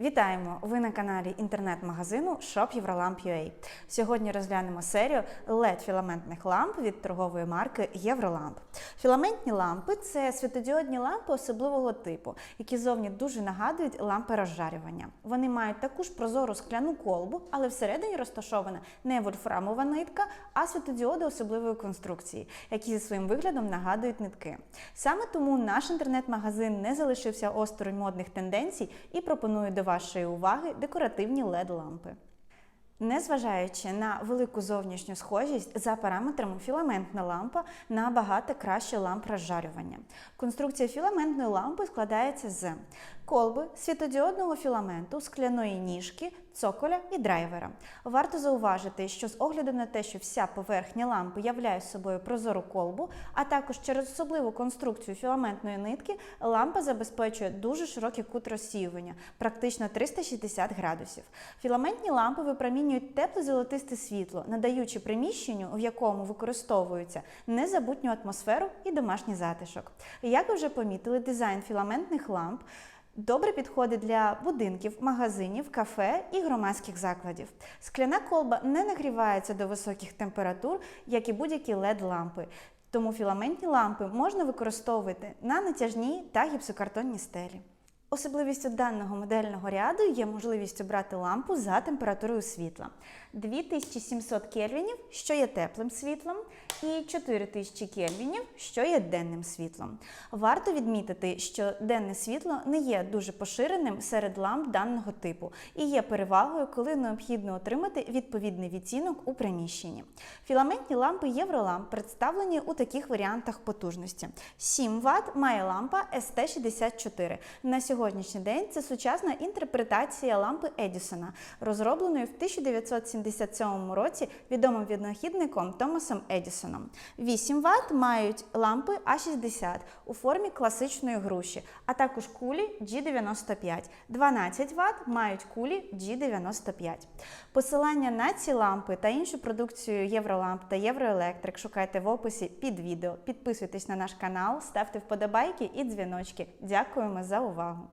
Вітаємо! Ви на каналі інтернет-магазину Shop Сьогодні розглянемо серію led філаментних ламп від торгової марки Євроламп. Філаментні лампи це світодіодні лампи особливого типу, які зовні дуже нагадують лампи розжарювання. Вони мають таку ж прозору скляну колбу, але всередині розташована не вольфрамова нитка, а світодіоди особливої конструкції, які зі своїм виглядом нагадують нитки. Саме тому наш інтернет-магазин не залишився осторонь модних тенденцій і пропонує до вашої уваги декоративні led лампи. Незважаючи на велику зовнішню схожість, за параметрами філаментна лампа набагато краще ламп розжарювання. Конструкція філаментної лампи складається з колби, світодіодного філаменту, скляної ніжки, цоколя і драйвера. Варто зауважити, що з огляду на те, що вся поверхня лампи являє собою прозору колбу, а також через особливу конструкцію філаментної нитки, лампа забезпечує дуже широкий кут розсіювання, практично 360 градусів. Філаментні лампи випромінюють тепле золотисте світло, надаючи приміщенню, в якому використовуються незабутню атмосферу і домашній затишок. Як ви вже помітили, дизайн філаментних ламп. Добре підходить для будинків, магазинів, кафе і громадських закладів. Скляна колба не нагрівається до високих температур, як і будь-які led лампи. Тому філаментні лампи можна використовувати на натяжній та гіпсокартонній стелі. Особливістю даного модельного ряду є можливість обрати лампу за температурою світла 2700 кельвінів, що є теплим світлом, і 4000 кельвінів, що є денним світлом. Варто відмітити, що денне світло не є дуже поширеним серед ламп даного типу і є перевагою, коли необхідно отримати відповідний відтінок у приміщенні. Філаментні лампи Євроламп представлені у таких варіантах потужності. 7 Вт має лампа ST64. На сьогоднішній день це сучасна інтерпретація лампи Едісона, розробленої в 1977 році відомим винахідником Томасом Едісоном. 8 Вт мають лампи А60 у формі класичної груші, а також кулі G95. 12 Вт мають кулі G95. Посилання на ці лампи та іншу продукцію Євроламп та Євроелектрик шукайте в описі під відео. Підписуйтесь на наш канал, ставте вподобайки і дзвіночки. Дякуємо за увагу!